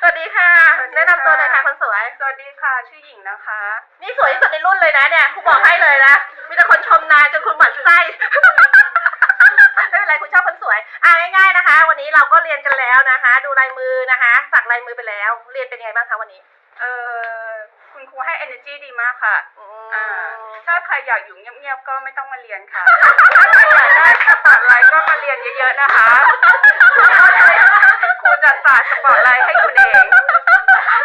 สวัสดีค่ะ แนะนำตัวหน่อยค่ะคนสวย สวัสดีค่ะ ชื่อหญิงนะคะ นี่สวยที่สุดในรุ่นเลยนะเนี่ยครูบอกให้เลยนะ มีแต่คนชมนานจนคุณหมั่นไส้ ไม่เป็นไรคุณชอบคนสวยอะง่ายๆนะคะ วันนี้เราก็เรียนกันแล้วนะคะ ดูลายมือนะคะ สักลายมือไปแล้ว เรียนเป็นยังไงบ้างคะวันนี้เอ่อคุณครูให้ energy ดีมากค่ะอือ่ามถ้าใครอยากอยู่เงียบๆ ก็ไม่ต้องมาเรียนค่ะ ถ้าใครอยากได้สปอตไลท์ก็มาเรียนเยอะๆ นะคะครู จะสาดสปอตไลท์ให้คุณเอง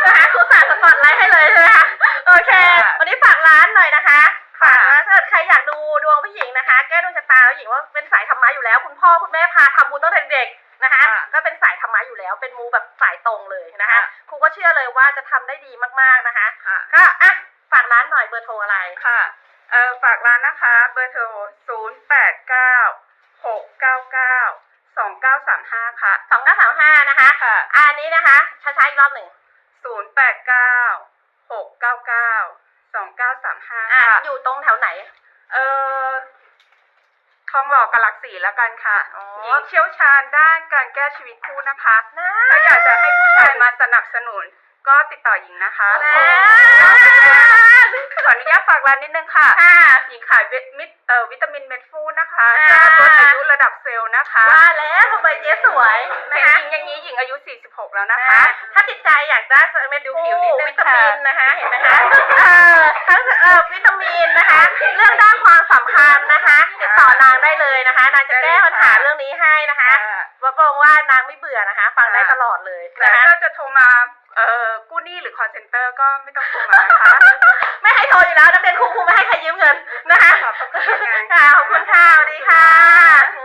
นะคะครูสาดสปอตไลท์ให้เลยใช่ไหมคะโอเคค่ะวันนี้ฝากร้านหน่อยนะคะฝากค่ะร้านถ้าเกิดใครอยากดูดวงผู้หญิงนะคะ แก้ดวงชะตาผู้หญิงว่าเป็นสายธรรมะอยู่แล้ว คุณพ่อคุณแม่พาทำบุญตั้งแต่เด็กนะคะ ก็เป็นสายธรรมะอยู่แล้ว เป็นมูแบบสายตรงเลยนะคะครูก็เชื่อเลยว่าจะทำได้ดีมากๆนะคะค่ะก็อะฝากร้านหน่อยเบอร์โทรอะไรค่ะเอ่อฝากร้านนะคะ เบอร์โทร 0 8 9 6 9 9 2 9 3 5 ค่ะ ห้านะคะค่ะ อันนี้นะคะช้าๆอีกรอบหนึ่ง0 8 9 6 9 9 2 9 3 5อะค่ะอยู่ตรงแถวไหน เอ่อทองหล่อกาลักสีแล้วกันค่ะอ๋อ หญิงเชี่ยวชาญด้านการแก้ชีวิตคู่นะคะ นะ ถ้าอยากจะให้ผู้ชายมาสนับสนุน ก็ติดต่อหญิงนะคะ นะ ขออนุญาตฝากร้านนิดนึงค่ะค่ะหญิงขายวิตมิตเอ่อวิตามินเม็ดฟูนะคะอ่าแก้ลดอายุระดับเซลล์นะคะว่าแล้วทำไมเจ๊สวยเห็นะนคะหญิงอย่างนี้หญิงอายุ 46 แล้วนะนะคะ ถ้าติดใจอยากได้เม็ดดูดูผิผิววนินิดดนึวิงตามินค่ะนะคะเห็นไหมคะเอ่อทั้งเอ่อวิตามินนะคะ เรื่องด้านความสัมพันธ์นะคะติดต่อนางได้เลยนะคะ นางจะแก้ปัญหาเรื่องนี้ให้นะคะอ่ารับรองว่านางไม่เบื่อนะคะ ฟังได้ตลอดเลยแต่นะคะถ้าจะโทรมาเอ่อ กู้หนี้หรือ call center ก็ไม่ต้องโทรมานะคะไม่ให้โทรอยู่แล้วนักเรียนครูครูไม่ให้ใครยืมเงินนะคะขอบพระคุณยังไงค่ะขอบคุณค่ะสวัสดีค่ะอื